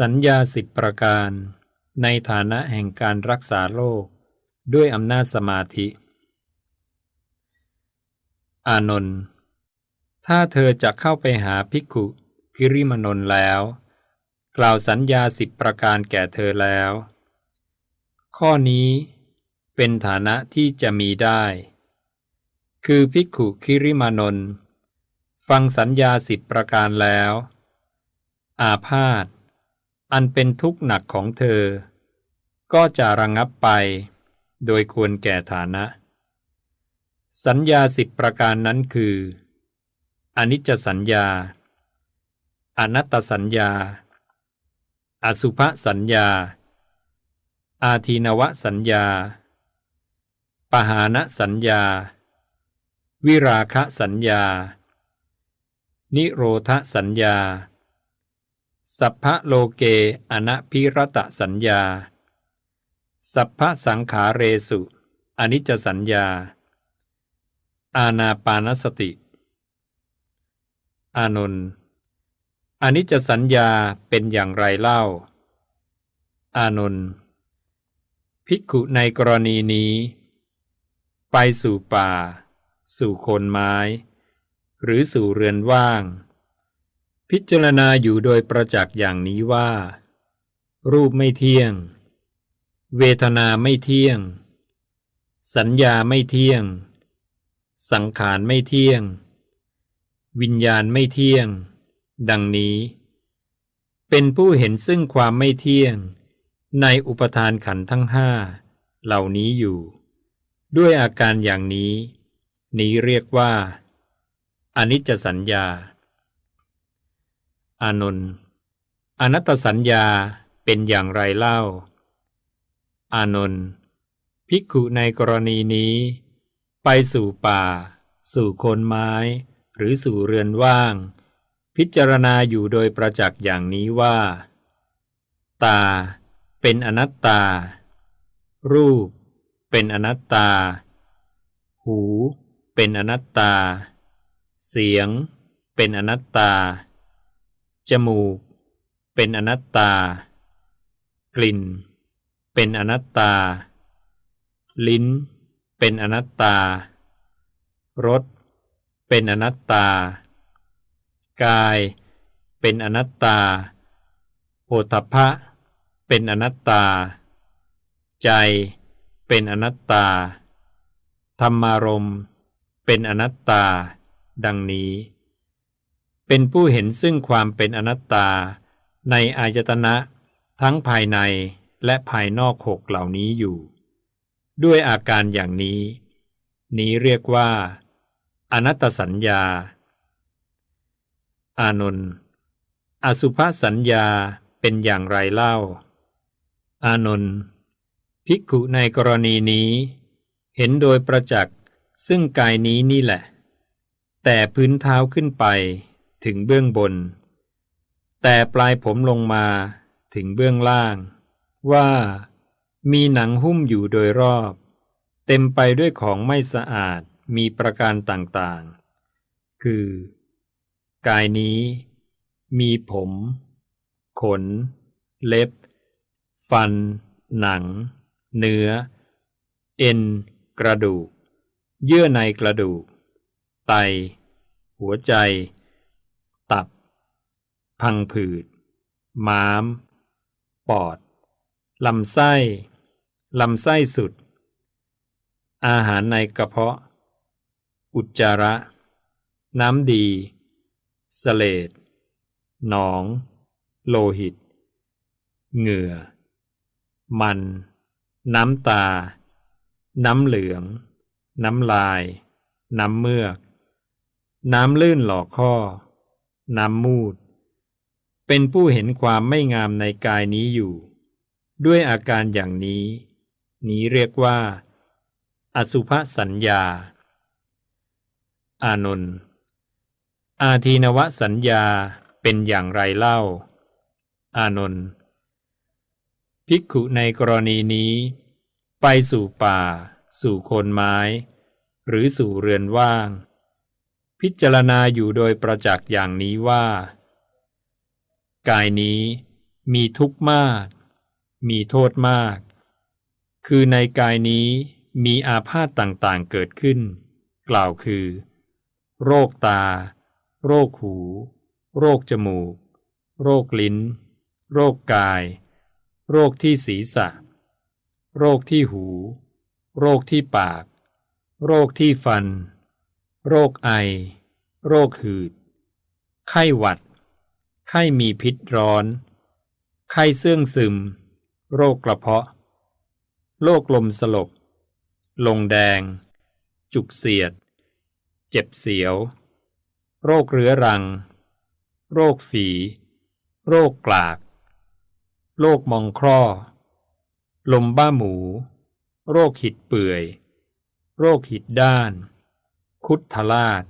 สัญญาสิบประการ ในฐานะแห่งการรักษาโรคด้วยอำนาจสมาธิ อานนท์ถ้าเธอจะเข้าไปหาภิกขุกิริมานนท์แล้ว กล่าวสัญญาสิบประการแก่เธอแล้ว ข้อนี้เป็นฐานะที่จะมีได้ คือภิกขุคิริมานนท์ฟังสัญญาสิบประการแล้ว อาพาธ อันเป็นทุกข์หนักของเธอ ก็จะระงงับไป โดยควรแก่ฐานะ สัญญาสิบประการนั้นคือ อนิจจสัญญา อนัตตสัญญา อสุภสัญญา อาทีนวสัญญา ปหานสัญญา วิราคะสัญญา นิโรธสัญญา สัพพะโลเกอนะพิรตสัญญา สัพพะสังขาเรสุอนิจจสัญญา อาณาปานสติ อานนท์อนิจจสัญญาเป็นอย่างไรเล่า อานนท์ภิกขุในกรณีนี้ ไปสู่ป่า สู่โคนไม้ หรือสู่เรือนว่าง พิจารณาอยู่โดยประจักษ์อย่างนี้ว่า รูปไม่เที่ยง เวทนาไม่เที่ยง สัญญาไม่เที่ยง สังขารไม่เที่ยง วิญญาณไม่เที่ยง ดังนี้ เป็นผู้เห็นซึ่งความไม่เที่ยง ในอุปทานขันทั้งห้าเหล่านี้อยู่ ด้วยอาการอย่างนี้ นี้เรียกว่าอนิจจสัญญา อานนท์อนัตตสัญญาเป็นอย่างไรเล่า อานนท์ภิกขุในกรณีนี้ ไปสู่ป่า สู่โคนไม้ หรือสู่เรือนว่าง พิจารณาอยู่โดยประจักษ์อย่างนี้ว่า ตา เป็นอนัตตา รูป เป็นอนัตตา หู เป็นอนัตตา เสียง เป็นอนัตตา จมูก เป็นอนัตตา กลิ่น เป็นอนัตตา ลิ้น เป็นอนัตตารสเป็นอนัตตา กาย เป็นอนัตตาโอทพะ เป็นอนัตตา ใจ เป็นอนัตตา ธรรมารมเป็นอนัตตา ดังนี้ เป็นผู้เห็นซึ่งความเป็นอนัตตา ในอายตนะ ทั้งภายในและภายนอกหกเหล่านี้อยู่ ด้วยอาการอย่างนี้ นี้เรียกว่า อนัตตสัญญา อานนท์อสุภสัญญาเป็นอย่างไรเล่า อานนท์ภิกขุในกรณีนี้ เห็นโดยประจักษ์ซึ่งกายนี้นี่แหละ แต่พื้นเท้าขึ้นไป ถึงเบื้องบน แต่ปลายผมลงมาถึงเบื้องล่าง ว่ามีหนังหุ้มอยู่โดยรอบ เต็มไปด้วยของไม่สะอาดมีประการต่างๆ คือ กายนี้ มีผม ขน เล็บ ฟัน หนัง เนื้อ เอ็น กระดูก เยื่อในกระดูก ไต หัวใจ ตับ พังผืด ม้าม ปอด ลำไส้ ลำไส้สุด อาหารในกระเพาะ อุจจาระ น้ำดีเสเลดหนอง โลหิต เหงื่อ มัน น้ำตา น้ำเหลือง น้ำลาย น้ำเมือก น้ำลื่นหลอกข้อ น้ำมูด เป็นผู้เห็นความไม่งามในกายนี้อยู่ ด้วยอาการอย่างนี้ นี้เรียกว่า อสุภสัญญา อานนท์อาทีนวสัญญาเป็นอย่างไรเล่า อานนท์ภิกขุในกรณีนี้ ไปสู่ป่า สู่โคนไม้ หรือสู่เรือนว่าง พิจารณาอยู่โดยประจักษ์อย่างนี้ว่า กายนี้มีทุกข์มาก มีโทษมาก คือในกายนี้มีอาพาธต่างๆเกิดขึ้น กล่าวคือ โรคตา โรคหู โรคจมูก โรคลิ้น โรคกาย โรคที่ศีรษะ โรคที่หู โรคที่ปาก โรคที่ฟัน โรคไอ โรคหืด ไข้หวัด ไข้มีพิษร้อน ไข้เสื่องซึม โรคกระเพาะ โรคลมสลบ ลงแดง จุกเสียด เจ็บเสียว โรคเรื้อรัง โรคฝี โรคกลาก โรคมองคร่อ ลมบ้าหมู โรคหิดเปื่อย โรคหิดด้าน คุดทลาด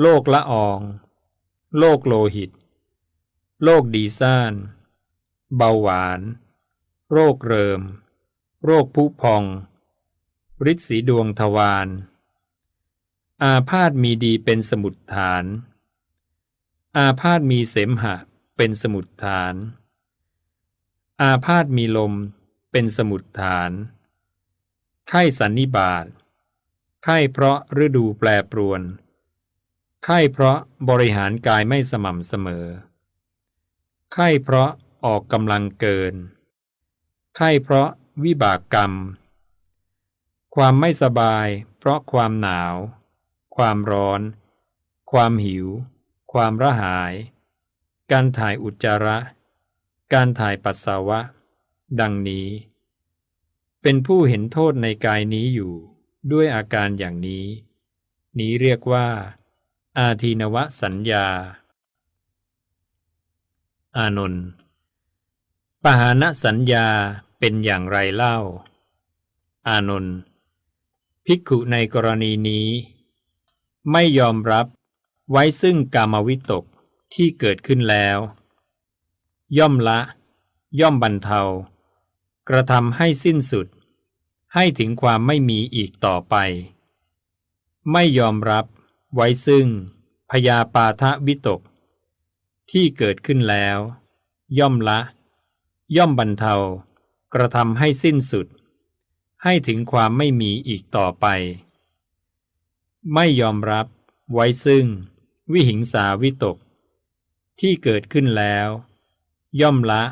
โรคละอองโรคโลหิตโรคดีซ่าน เบาหวาน โรคเริม โรคผุพองฤทธิ์สีดวงทวาร อาพาธมีดีเป็นสมุดฐาน อาพาธมีเสมหะเป็นสมุดฐาน อาพาธมีลมเป็นสมุดฐาน ไข้สันนิบาต ไข้เพราะฤดูแปรปรวน ไข้เพราะบริหารกายไม่สม่ำเสมอ ไข้เพราะออกกำลังเกิน ไข้เพราะวิบากกรรม ความไม่สบายเพราะความหนาว ความร้อน ความหิว ความระหาย การถ่ายอุจจาระ การถ่ายปัสสาวะ ดังนี้ เป็นผู้เห็นโทษในกายนี้อยู่ ด้วยอาการอย่างนี้ นี้เรียกว่า อาทีนวสัญญา อานนท์ปหานสัญญาเป็นอย่างไรเล่า อานนท์ภิกขุในกรณีนี้ ไม่ยอมรับไว้ซึ่งกามวิตกที่เกิดขึ้นแล้ว ย่อมละ ย่อมบรรเทา กระทำให้สิ้นสุด ให้ถึงความไม่มีอีกต่อไป ไม่ยอมรับไว้ซึ่งพยาปาทะวิตก ที่เกิดขึ้นแล้ว ย่อมละ ย่อมบรรเทากระทำให้สิ้นสุด ให้ถึงความไม่มีอีกต่อไป ไม่ยอมรับไว้ซึ่ง วิหิงสาวิตก ที่เกิดขึ้นแล้ว ย่อมละ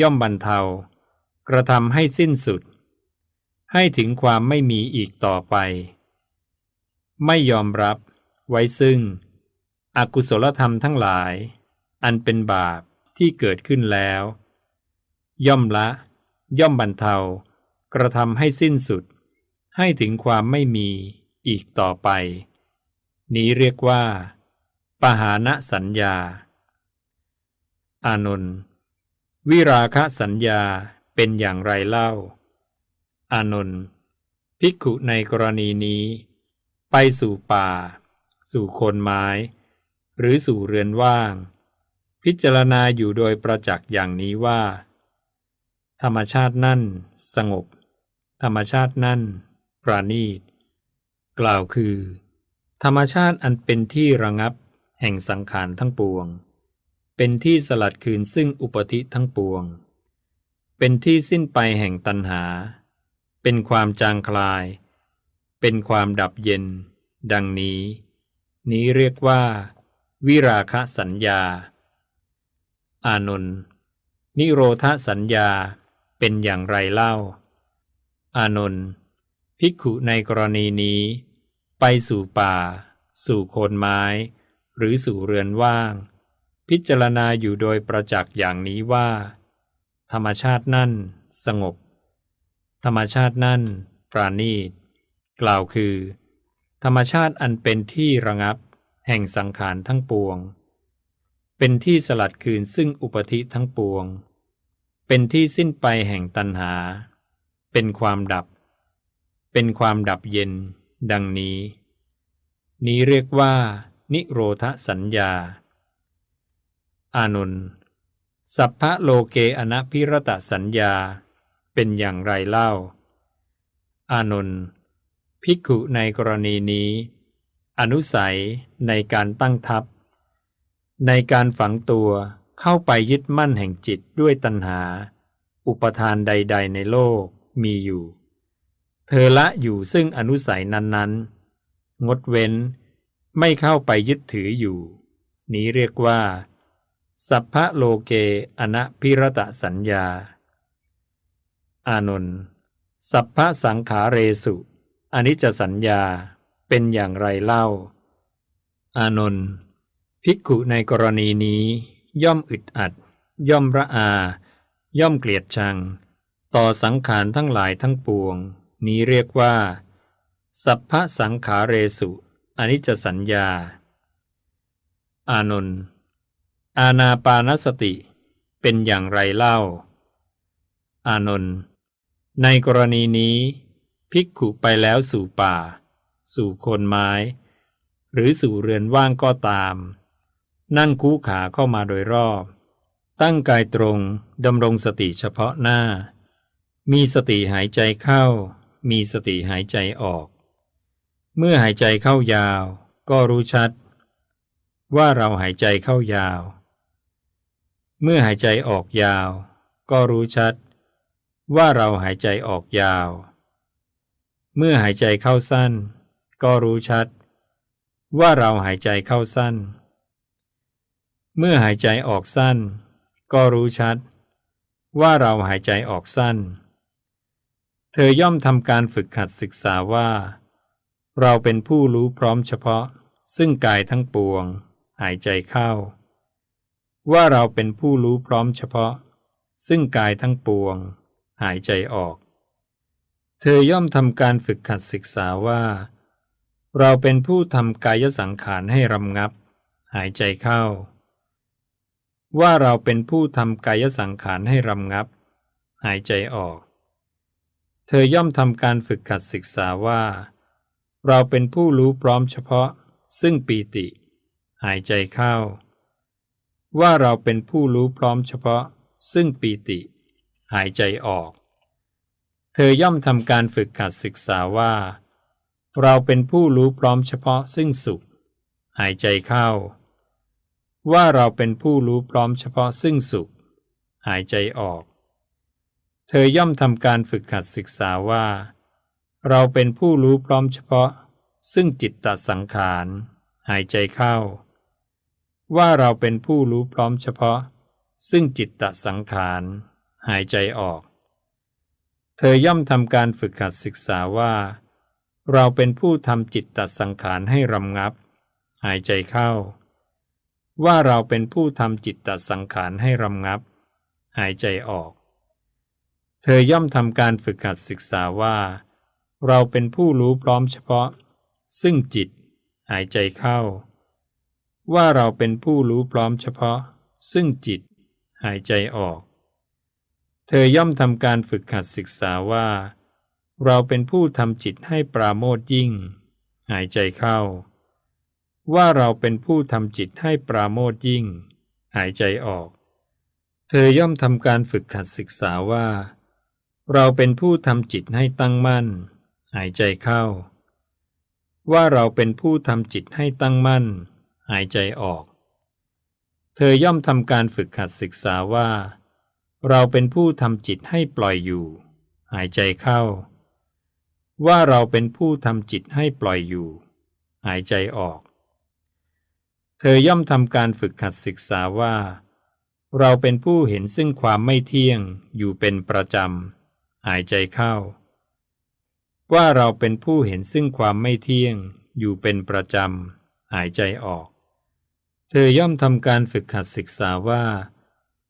ย่อมบรรเทากระทำให้สิ้นสุด ให้ถึงความไม่มีอีกต่อไป ไม่ยอมรับ ไว้ซึ่ง อกุศลธรรมทั้งหลาย อันเป็นบาปที่เกิดขึ้นแล้ว ย่อมละ ย่อมบรรเทา กระทำให้สิ้นสุด ให้ถึงความไม่มีอีกต่อไป นี้เรียกว่า ปหานะสัญญา อานนท์วิราคะสัญญาเป็นอย่างไรเล่า อานนท์ภิกขุในกรณีนี้ ไปสู่ป่า สู่โคนไม้ หรือสู่เรือนว่าง พิจารณาอยู่โดยประจักษ์อย่างนี้ว่า ธรรมชาตินั่น สงบ ธรรมชาตินั่น ปราณีต กล่าวคือ ธรรมชาติอันเป็นที่ระงับแห่งสังขารทั้งปวง เป็นที่สลัดคืนซึ่งอุปธิทั้งปวง เป็นที่สิ้นไปแห่งตัณหา เป็นความจางคลาย เป็นความดับเย็น ดังนี้ นี้เรียกว่า วิราคะสัญญา อานนท์นิโรธสัญญาเป็นอย่างไรเล่า อานนท์ภิกขุในกรณีนี้ ไปสู่ป่า สู่โคนไม้ หรือสู่เรือนว่าง พิจารณาอยู่โดยประจักษ์อย่างนี้ว่า ธรรมชาตินั่นสงบ ธรรมชาตินั่นปราณีต กล่าวคือ ธรรมชาติอันเป็นที่ระงับ แห่งสังขารทั้งปวง เป็นที่สลัดคืนซึ่งอุปธิทั้งปวง เป็นที่สิ้นไปแห่งตัณหา เป็นความดับ เป็นความดับเย็น ดังนี้ นี้เรียกว่า นิโรธสัญญา อานนสัพพะโลเกอนัพิรตสัญญา เป็นอย่างไรเล่า อานนท์ภิกขุในกรณีนี้ อนุสัยในการตั้งทัพ ในการฝังตัวเข้าไปยึดมั่นแห่งจิตด้วยตัณหา อุปทานใด ๆ ในโลกมีอยู่ เธอละอยู่ซึ่งอนุสัยนั้นๆ งดเว้นไม่เข้าไปยึดถืออยู่ นี้เรียกว่า สัพพะโลเกอนะพิรตะสัญญา อานนท์สัพพะสังขาเรสุอนิจจสัญญาเป็นอย่างไรเล่า อานนท์ภิกขุในกรณีนี้ ย่อมอึดอัด ย่อมระอา ย่อมเกลียดชัง ต่อสังขารทั้งหลายทั้งปวง นี้เรียกว่า สัพพะสังขาเรสุอนิจจสัญญา อานนท์อาณาปานสติเป็นอย่างไรเล่า อานนท์ ในกรณีนี้ภิกขุไปแล้วสู่ป่า สู่คนไม้ หรือสู่เรือนว่างก็ตาม นั่งคู่ขาเข้ามาโดยรอบ ตั้งกายตรงดำรงสติเฉพาะหน้า มีสติหายใจเข้า มีสติหายใจออก เมื่อหายใจเข้ายาว ก็รู้ชัด ว่าเราหายใจเข้ายาว เมื่อหายใจออกยาว ก็รู้ชัด ว่าเราหายใจออกยาว เมื่อหายใจเข้าสั้น ก็รู้ชัด ว่าเราหายใจเข้าสั้น เมื่อหายใจออกสั้น ก็รู้ชัด ว่าเราหายใจออกสั้น เธอย่อมทำการฝึกหัดศึกษาว่า เราเป็นผู้รู้พร้อมเฉพาะ ซึ่งกายทั้งปวง หายใจเข้า ว่าเราเป็นผู้รู้พร้อมเฉพาะ ซึ่งกายทั้งปวง หายใจออก เธอย่อมทำการฝึกหัดศึกษาว่า เราเป็นผู้ทำกายสังขารให้รำงับ หายใจเข้า ว่าเราเป็นผู้ทำกายสังขารให้รำงับ หายใจออก เธอย่อมทำการฝึกหัดศึกษาว่า เราเป็นผู้รู้พร้อมเฉพาะ ซึ่งปีติ หายใจเข้าว่าเราเป็นผู้รู้พร้อมเฉพาะ ซึ่งปีติ หายใจออก เธอย่อมทำการฝึกหัดศึกษาว่า เราเป็นผู้รู้พร้อมเฉพาะซึ่งสุข หายใจเข้า ว่าเราเป็นผู้รู้พร้อมเฉพาะซึ่งสุข หายใจออก เธอย่อมทำการฝึกหัดศึกษาว่า เราเป็นผู้รู้พร้อมเฉพาะ ซึ่งจิตตสังขาร หายใจเข้า ว่าเราเป็นผู้รู้พร้อมเฉพาะซึ่งจิตตสังขาร หายใจออก เธอย่อมทำการฝึกหัดศึกษาว่า เราเป็นผู้ทำจิตตสังขารให้รำงับ หายใจเข้า ว่าเราเป็นผู้ทำจิตตสังขารให้รำงับ หายใจออก เธอย่อมทำการฝึกหัดศึกษาว่า เราเป็นผู้รู้พร้อมเฉพาะ ซึ่งจิต หายใจเข้า ว่าเราเป็นผู้รู้พร้อมเฉพาะ ซึ่งจิต หายใจออก เธอย่อมทำการฝึกหัดศึกษาว่า เราเป็นผู้ทำจิตให้ปราโมทยิ่ง หายใจเข้า ว่าเราเป็นผู้ทำจิตให้ปราโมทยิ่ง หายใจออก เธอย่อมทำการฝึกหัดศึกษาว่า เราเป็นผู้ทำจิตให้ตั้งมั่น หายใจเข้า ว่าเราเป็นผู้ทำจิตให้ตั้งมั่น หายใจออก เธอย่อมทำการฝึกหัดศึกษาว่า เราเป็นผู้ทำจิตให้ปล่อยอยู่ หายใจเข้า ว่าเราเป็นผู้ทำจิตให้ปล่อยอยู่ หายใจออก เธอย่อมทำการฝึกหัดศึกษาว่า เราเป็นผู้เห็นซึ่งความไม่เที่ยงอยู่เป็นประจำ หายใจเข้า ว่าเราเป็นผู้เห็นซึ่งความไม่เที่ยงอยู่เป็นประจำ หายใจออก เธอย่อมทำการฝึกหัดศึกษาว่า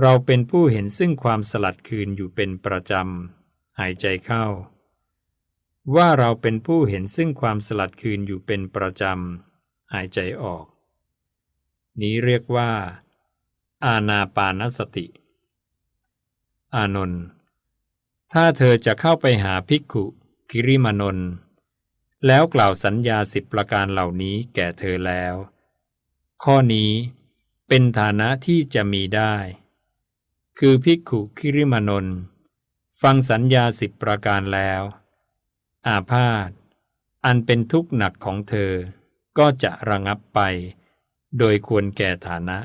เราเป็นผู้เห็นซึ่งความสลัดคืนอยู่เป็นประจำ หายใจเข้า ว่าเราเป็นผู้เห็นซึ่งความสลัดคืนอยู่เป็นประจำ หายใจออก นี้เรียกว่า อาณาปานสติ อานนท์ถ้าเธอจะเข้าไปหาภิกขุกิริมานนท์แล้วกล่าวสัญญาสิบประการเหล่านี้แก่เธอแล้ว ข้อนี้เป็นฐานะที่จะมีได้ คือภิกขุคิริมานนท์ฟังสัญญาสิบประการแล้ว อาพาธอันเป็นทุกข์หนักของเธอก็จะระงับไป โดยควรแก่ฐานะ